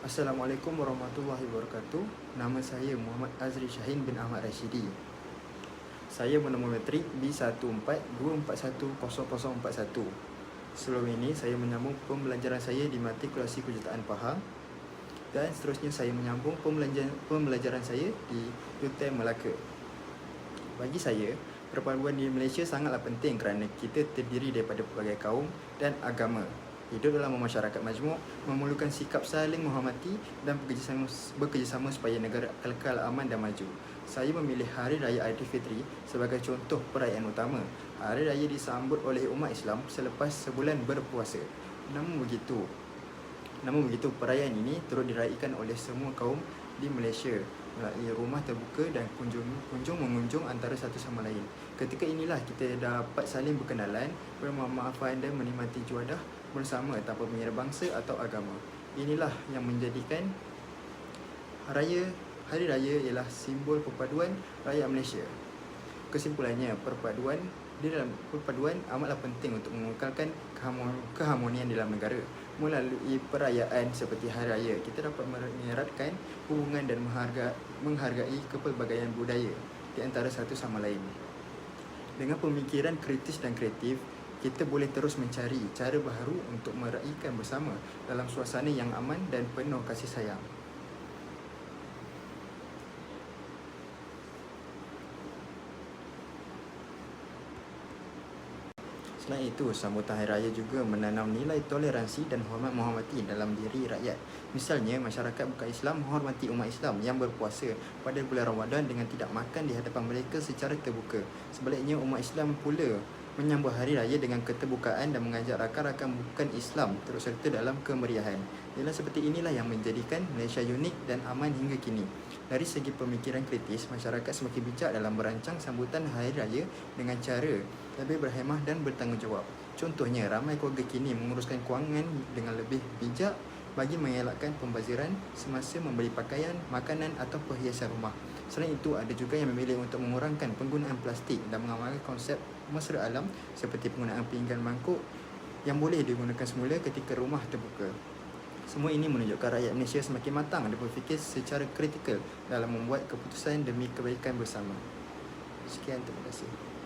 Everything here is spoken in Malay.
Assalamualaikum warahmatullahi wabarakatuh. Nama saya Muhammad Azri Shahin bin Ahmad Rashidi. Saya menometrik B1424100041. Sebelum ini saya menyambung pembelajaran saya di matrikulasi kejuruteraan Pahang dan seterusnya saya menyambung pembelajaran, pembelajaran saya di UTM Melaka. Bagi saya, perpaduan di Malaysia sangatlah penting kerana kita terdiri daripada pelbagai kaum dan agama. Hidup dalam masyarakat majmuk memerlukan sikap saling menghormati dan bekerjasama, bekerjasama supaya negara kekal aman dan maju. Saya memilih Hari Raya Aidilfitri sebagai contoh perayaan utama. Hari Raya disambut oleh umat Islam selepas sebulan berpuasa. Namun begitu, namun begitu perayaan ini turut diraihkan oleh semua kaum di Malaysia melalui rumah terbuka dan kunjung kunjung mengunjung antara satu sama lain. Ketika inilah kita dapat saling berkenalan, bermaafan dan menikmati juadah bersama tanpa mengira bangsa atau agama. Inilah yang menjadikan raya Hari Raya ialah simbol perpaduan rakyat Malaysia. Kesimpulannya, perpaduan di dalam perpaduan amatlah penting untuk mengekalkan keharmonian dalam negara. Melalui perayaan seperti Hari Raya, kita dapat mengeratkan hubungan dan menghargai, menghargai kepelbagaian budaya di antara satu sama lain. Dengan pemikiran kritis dan kreatif, kita boleh terus mencari cara baru untuk meraihkan bersama dalam suasana yang aman dan penuh kasih sayang. Selain itu, sambutan Hari Raya juga menanam nilai toleransi dan hormat menghormati dalam diri rakyat. Misalnya, masyarakat bukan Islam menghormati umat Islam yang berpuasa pada bulan Ramadan dengan tidak makan di hadapan mereka secara terbuka. Sebaliknya, umat Islam pula menyambut Hari Raya dengan keterbukaan dan mengajak rakan-rakan bukan Islam terus serta dalam kemeriahan. Ialah seperti inilah yang menjadikan Malaysia unik dan aman hingga kini. Dari segi pemikiran kritis, masyarakat semakin bijak dalam merancang sambutan Hari Raya dengan cara lebih berhemah dan bertanggungjawab. Contohnya, ramai keluarga kini menguruskan kewangan dengan lebih bijak bagi mengelakkan pembaziran semasa membeli pakaian, makanan atau perhiasan rumah. Selain itu, ada juga yang memilih untuk mengurangkan penggunaan plastik dan mengamalkan konsep mesra alam seperti penggunaan pinggan mangkuk yang boleh digunakan semula ketika rumah terbuka. Semua ini menunjukkan rakyat Malaysia semakin matang dan berfikir secara kritikal dalam membuat keputusan demi kebaikan bersama. Sekian, terima kasih.